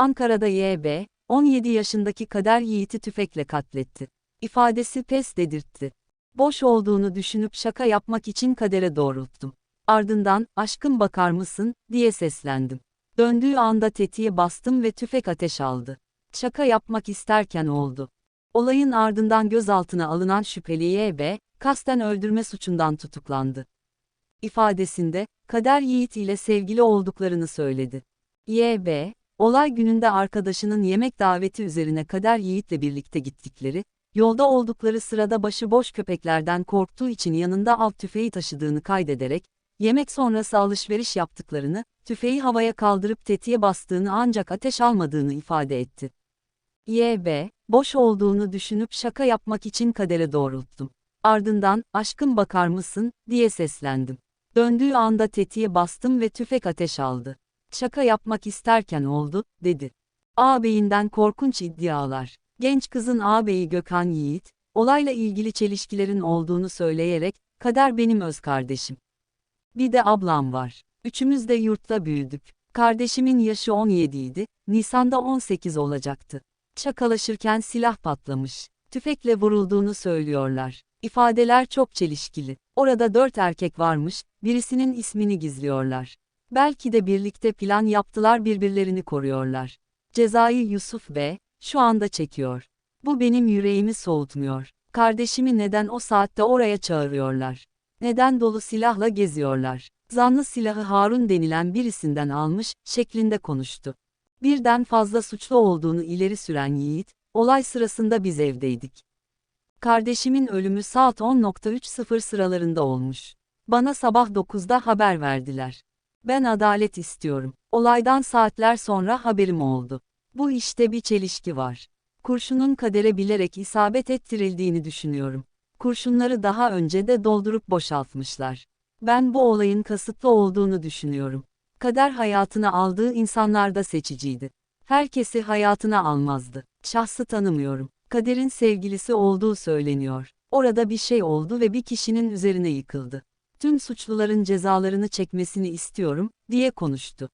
Ankara'da YB, 17 yaşındaki Kader Yiğit'i tüfekle katletti. İfadesi pes dedirtti. Boş olduğunu düşünüp şaka yapmak için kadere doğrulttum. Ardından, aşkım bakar mısın, diye seslendim. Döndüğü anda tetiğe bastım ve tüfek ateş aldı. Şaka yapmak isterken oldu. Olayın ardından gözaltına alınan şüpheli YB, kasten öldürme suçundan tutuklandı. İfadesinde, Kader Yiğit ile sevgili olduklarını söyledi. YB, olay gününde arkadaşının yemek daveti üzerine Kader Yiğit'le birlikte gittikleri, yolda oldukları sırada başıboş köpeklerden korktuğu için yanında av tüfeği taşıdığını kaydederek, yemek sonrası alışveriş yaptıklarını, tüfeği havaya kaldırıp tetiğe bastığını ancak ateş almadığını ifade etti. YB, boş olduğunu düşünüp şaka yapmak için kadere doğrulttum. Ardından, aşkım bakar mısın, diye seslendim. Döndüğü anda tetiğe bastım ve tüfek ateş aldı. Şaka yapmak isterken oldu, dedi. Ağabeyinden korkunç iddialar. Genç kızın ağabeyi Gökhan Yiğit, olayla ilgili çelişkilerin olduğunu söyleyerek, kader benim öz kardeşim. Bir de ablam var. Üçümüz de yurtta büyüdük. Kardeşimin yaşı 17 idi, Nisan'da 18 olacaktı. Şakalaşırken silah patlamış. Tüfekle vurulduğunu söylüyorlar. İfadeler çok çelişkili. Orada dört erkek varmış, birisinin ismini gizliyorlar. Belki de birlikte plan yaptılar birbirlerini koruyorlar. Cezayı Yusuf B. şu anda çekiyor. Bu benim yüreğimi soğutmuyor. Kardeşimi neden o saatte oraya çağırıyorlar? Neden dolu silahla geziyorlar? Zanlı silahı Harun denilen birisinden almış, şeklinde konuştu. Birden fazla suçlu olduğunu ileri süren Yiğit, olay sırasında biz evdeydik. Kardeşimin ölümü saat 10.30 sıralarında olmuş. Bana sabah 9'da haber verdiler. Ben adalet istiyorum. Olaydan saatler sonra haberim oldu. Bu işte bir çelişki var. Kurşunun kadere bilerek isabet ettirildiğini düşünüyorum. Kurşunları daha önce de doldurup boşaltmışlar. Ben bu olayın kasıtlı olduğunu düşünüyorum. Kader hayatına aldığı insanlar da seçiciydi. Herkesi hayatına almazdı. Şahsı tanımıyorum. Kader'in sevgilisi olduğu söyleniyor. Orada bir şey oldu ve bir kişinin üzerine yıkıldı. Tüm suçluların cezalarını çekmesini istiyorum, diye konuştu.